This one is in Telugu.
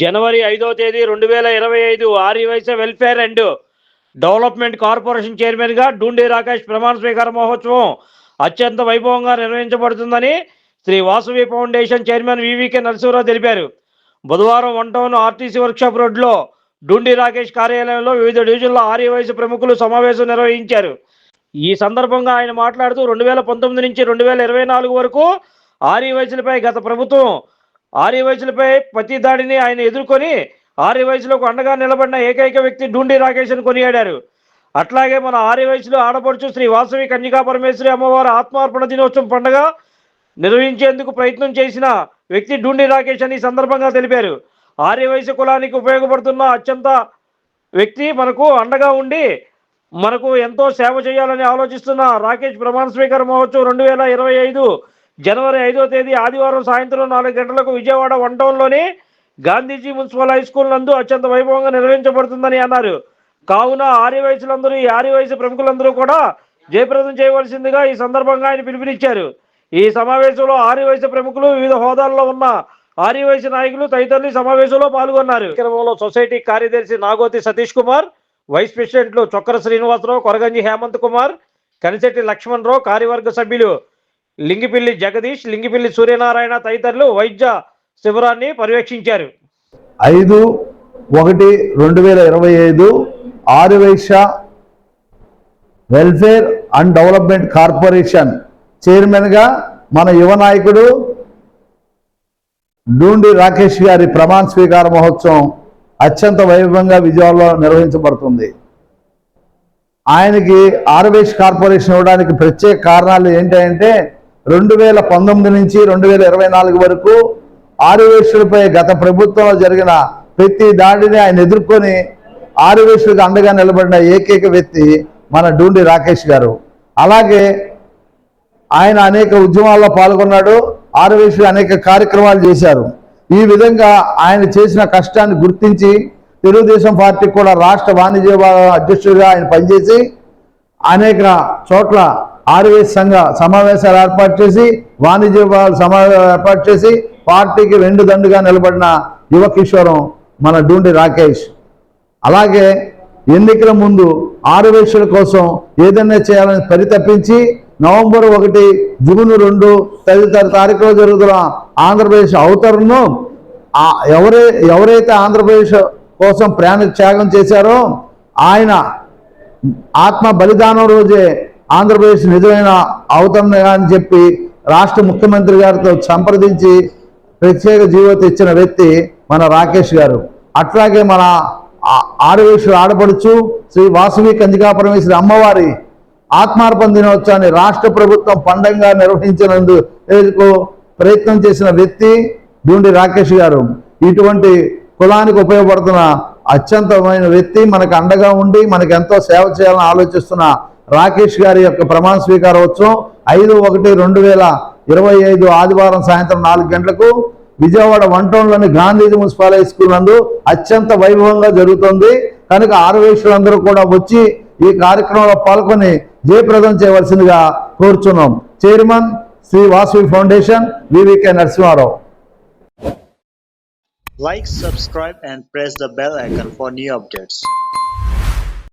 జనవరి ఐదో తేదీ రెండు వేల ఇరవై ఐదు Aryavaishya welfare and development corporation చైర్మన్గా డూండి రాకేష్ ప్రమాణ స్వీకార మహోత్సవం అత్యంత వైభవంగా నిర్వహించబడుతుందని Shri Vasavi foundation chairman VVK Narasimha Rao తెలిపారు. బుధవారం వన్ టౌన్ ఆర్టీసీ వర్క్షాప్ రోడ్లో డూండి రాకేష్ కార్యాలయంలో వివిధ డివిజన్ల ఆర్యవైశ్య ప్రముఖులు సమావేశం నిర్వహించారు. ఈ సందర్భంగా ఆయన మాట్లాడుతూ రెండు వేల పంతొమ్మిది నుంచి రెండు వేల ఇరవై నాలుగు వరకు ఆర్యవైశ్యులపై గత ప్రభుత్వం ఆర్యవైశ్యులపై ప్రతి దాడిని ఆయన ఎదుర్కొని ఆర్యవైశ్యులకు అండగా నిలబడిన ఏకైక వ్యక్తి డూండి రాకేష్ అని కొనియాడారు. అట్లాగే మన ఆర్యవైశ్యులు ఆడపడుచు శ్రీ వాసవి కన్యకా పరమేశ్వరి అమ్మవారి ఆత్మార్పణ దినోత్సవం పండుగ నిర్వహించేందుకు ప్రయత్నం చేసిన వ్యక్తి డూండి రాకేష్ అని సందర్భంగా తెలిపారు. ఆర్యవైశ్య కులానికి ఉపయోగపడుతున్న అత్యంత వ్యక్తి మనకు అండగా ఉండి మనకు ఎంతో సేవ చేయాలని ఆలోచిస్తున్న రాకేష్ ప్రమాణ స్వీకార మహోత్సవం రెండు వేల ఇరవై ఐదు జనవరి ఐదో తేదీ ఆదివారం సాయంత్రం నాలుగు గంటలకు విజయవాడ వన్ టౌన్లోని గాంధీజీ మున్సిపల్ హై స్కూల్ నందు అత్యంత వైభవంగా నిర్వహించబడుతుందని అన్నారు. కావున ఆర్యవయసులందరూ ఈ ఆర్యవయసు ప్రముఖులందరూ కూడా జయప్రదం చేయవలసిందిగా ఈ సందర్భంగా ఆయన పిలుపునిచ్చారు. ఈ సమావేశంలో ఆర్యవయసు ప్రముఖులు వివిధ హోదాల్లో ఉన్న ఆర్యవయసు నాయకులు తదితరులు సమావేశంలో పాల్గొన్నారు. కార్యక్రమంలో సొసైటీ కార్యదర్శి నాగోతి సతీష్ కుమార్ వైస్ ప్రెసిడెంట్లు చొక్కర శ్రీనివాసరావు కొరగంజి హేమంత్ కుమార్ కనిశెట్టి లక్ష్మణ్ రావు కార్యవర్గ సభ్యులు లింగిపిల్లి జగదీష్ లింగిపిల్లి సూర్యనారాయణ తదితరులు వైద్య శిబిరాన్ని పర్యవేక్షించారు. ఐదు ఒకటి రెండు వేల ఇరవై ఐదు Aryavaishya welfare and development corporation చైర్మన్గా మన యువ నాయకుడు డూండి రాకేష్ గారి ప్రమాణ స్వీకార మహోత్సవం అత్యంత వైభవంగా విజయవాడలో నిర్వహించబడుతుంది. ఆయనకి ఆర్వేష్ కార్పొరేషన్ ఇవ్వడానికి ప్రత్యేక కారణాలు ఏంటంటే రెండు వేల పంతొమ్మిది నుంచి రెండు వేల ఇరవై నాలుగు వరకు ఆరువేషులపై గత ప్రభుత్వంలో జరిగిన ప్రతి దాడిని ఆయన ఎదుర్కొని ఆరువేషులకు అండగా నిలబడిన ఏకైక వ్యక్తి మన డూండి రాకేష్ గారు. అలాగే ఆయన అనేక ఉద్యమాల్లో పాల్గొన్నాడు ఆరువేషులు అనేక కార్యక్రమాలు చేశారు. ఈ విధంగా ఆయన చేసిన కష్టాన్ని గుర్తించి తెలుగుదేశం పార్టీ కూడా రాష్ట్ర వాణిజ్య అధ్యక్షుడిగా ఆయన పనిచేసి అనేక చోట్ల ఆర్వీఎస్ సంఘ సమావేశాలు ఏర్పాటు చేసి వాణిజ్య విభాగాలు సమావేశాలు ఏర్పాటు చేసి పార్టీకి రెండు దండుగా నిలబడిన యువ కిషోరం మన డూండి రాకేష్. అలాగే ఎన్నికల ముందు ఆరువేషుల కోసం ఏదైనా చేయాలని పరితపించి నవంబర్ ఒకటి జూన్ రెండు తదితర తారీఖులో జరుగుతున్న ఆంధ్రప్రదేశ్ అవతరణను ఎవరే ఎవరైతే ఆంధ్రప్రదేశ్ కోసం ప్రాణ త్యాగం చేశారో ఆయన ఆత్మ బలిదానం రోజే ఆంధ్రప్రదేశ్ నిజమైన అవతరణ అని చెప్పి రాష్ట్ర ముఖ్యమంత్రి గారితో సంప్రదించి ప్రత్యేక జీవో ఇచ్చిన వ్యక్తి మన రాకేష్ గారు. అట్లాగే మన ఆ- ఆడపడుచు శ్రీ వాసవి కందికా పరమేశ్వరి అమ్మవారి ఆత్మార్పణ దినోత్సవాన్ని రాష్ట్ర ప్రభుత్వం పండంగా నిర్వహించినందుకు ప్రయత్నం చేసిన వ్యక్తి డూండి రాకేష్ గారు. ఇటువంటి కులానికి ఉపయోగపడుతున్న అత్యంతమైన వ్యక్తి మనకు అండగా ఉండి మనకు ఎంతో సేవ చేయాలని ఆలోచిస్తున్న రాకేష్ గారి యొక్క ప్రమాణ స్వీకార ఉత్సవం ఐదు ఒకటి రెండు వేల ఇరవై ఐదు ఆదివారం సాయంత్రం నాలుగు గంటలకు విజయవాడ వన్ టౌన్లోని గాంధీజీ మున్సిపాల్ హై స్కూల్ నందు అత్యంత వైభవంగా జరుగుతుంది. కనుక ఆరువేషులందరూ కూడా వచ్చి ఈ కార్యక్రమంలో పాల్గొని జయప్రదం చేయవలసిందిగా కోరుచున్నాం. Chairman Shri Vasavi foundation VVK Narasimharao. Like, subscribe, and press the bell icon for new updates.